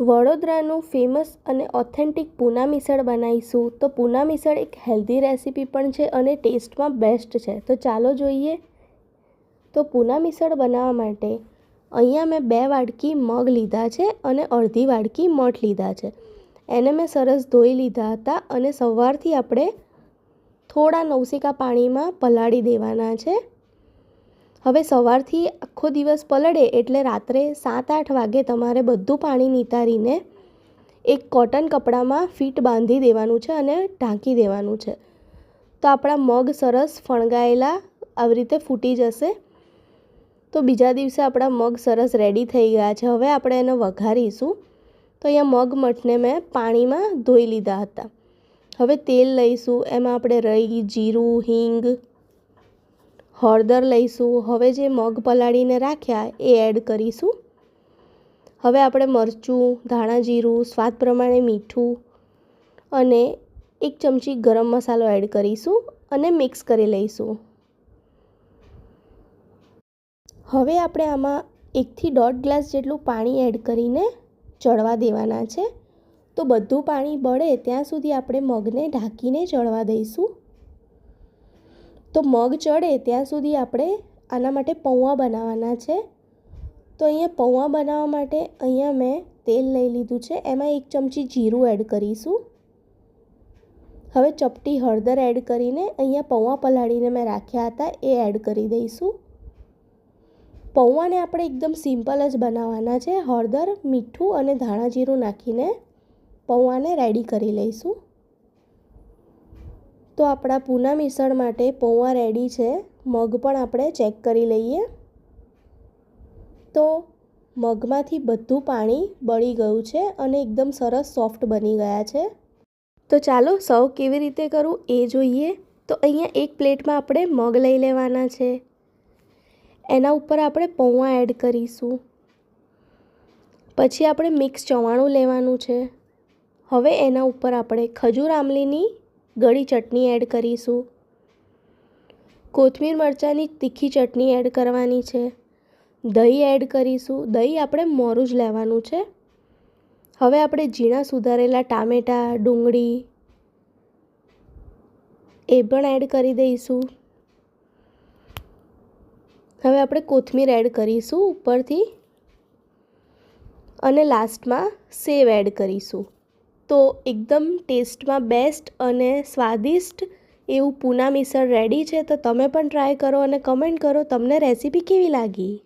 વડોદરાનું famous અને authentic Poona misal બનાવીશું. તો પૂના મિસળ એક હેલ્ધી રેસીપી પણ છે અને ટેસ્ટમાં બેસ્ટ છે. તો ચાલો જોઈએ. તો પૂના મિસળ બનાવવા માટે અહીંયા મેં બે વાડકી મગ લીધા છે અને અડધી વાડકી મઠ લીધા છે. એને મેં સરસ ધોઈ લીધા હતા અને સવારથી આપણે થોડા નવસીકા પાણીમાં પલાળી દેવાના છે. હવે સવારથી આખો દિવસ પલળે એટલે રાત્રે સાત આઠ વાગે તમારે બધું પાણી નિતારીને એક કોટન કપડામાં ફીટ બાંધી દેવાનું છે અને ઢાંકી દેવાનું છે. તો આપણા મગ સરસ ફણગાયેલા આવી રીતે ફૂટી જશે. તો બીજા દિવસે આપણા મગ સરસ રેડી થઈ ગયા છે. હવે આપણે એને વઘારીશું. તો અહીંયા મગ મઠને મેં પાણીમાં ધોઈ લીધા હતા. હવે તેલ લઈશું. એમાં આપણે રહી જીરું, હિંગ હળદર લઈશું, હવે જે મગ પલાળીને રાખ્યા એ એડ કરીશું. હવે આપણે મરચું, ધાણા જીરું, સ્વાદ પ્રમાણે મીઠું અને એક ચમચી ગરમ મસાલો એડ કરીશું અને મિક્સ કરી લઈશું. હવે આપણે આમાં એકથી દોઢ ગ્લાસ જેટલું પાણી એડ કરીને ચડવા દેવાના છે. તો બધું પાણી બળે ત્યાં સુધી આપણે મગને ઢાંકીને ચડવા દઈશું. તો મગ ચડે ત્યાં સુધી આપણે આના માટે પૌવા બનાવવાના છે. તો અહીંયા પૌવા બનાવવા માટે અહીંયા મેં તેલ લઈ લીધું છે. એમાં એક ચમચી જીરું એડ કરીશું. હવે ચપટી હળદર એડ કરીને અહીંયા પૌવા પલાળીને મેં રાખ્યા હતા એ એડ કરી દઈશું. પૌવાને આપણે એકદમ સિમ્પલ જ બનાવવાના છે. હળદર, મીઠું અને ધાણા જીરું નાખીને પૌવાને રેડી કરી લઈશું. તો આપણા પૂના મિસળ માટે પૌવા રેડી છે. મગ પણ આપણે ચેક કરી લઈએ. તો મગમાંથી બધું પાણી બળી ગયું છે અને એકદમ સરસ સોફ્ટ બની ગયા છે. તો ચાલો સર્વ કેવી રીતે કરું એ જોઈએ. તો અહીંયા એક પ્લેટમાં આપણે મગ લઈ લેવાના છે. એના ઉપર આપણે પૌવા એડ કરીશું. પછી આપણે મિક્સ ચવાણું લેવાનું છે. હવે એના ઉપર આપણે ખજૂર આમલીની ગળી ચટણી એડ કરીશું. કોથમીર મરચાંની તીખી ચટણી એડ કરવાની છે. દહીં એડ કરીશું. દહીં આપણે મોરું જ લેવાનું છે. હવે આપણે ઝીણા સુધારેલા ટામેટાં, ડુંગળી એ પણ એડ કરી દઈશું. હવે આપણે કોથમીર એડ કરીશું ઉપરથી અને લાસ્ટમાં સેવ એડ કરીશું. તો એકદમ ટેસ્ટમાં બેસ્ટ અને સ્વાદિષ્ટ એવું પૂના મિસળ રેડી છે, તો તમે પણ ટ્રાય કરો અને કમેન્ટ કરો, તમને રેસીપી કેવી લાગી?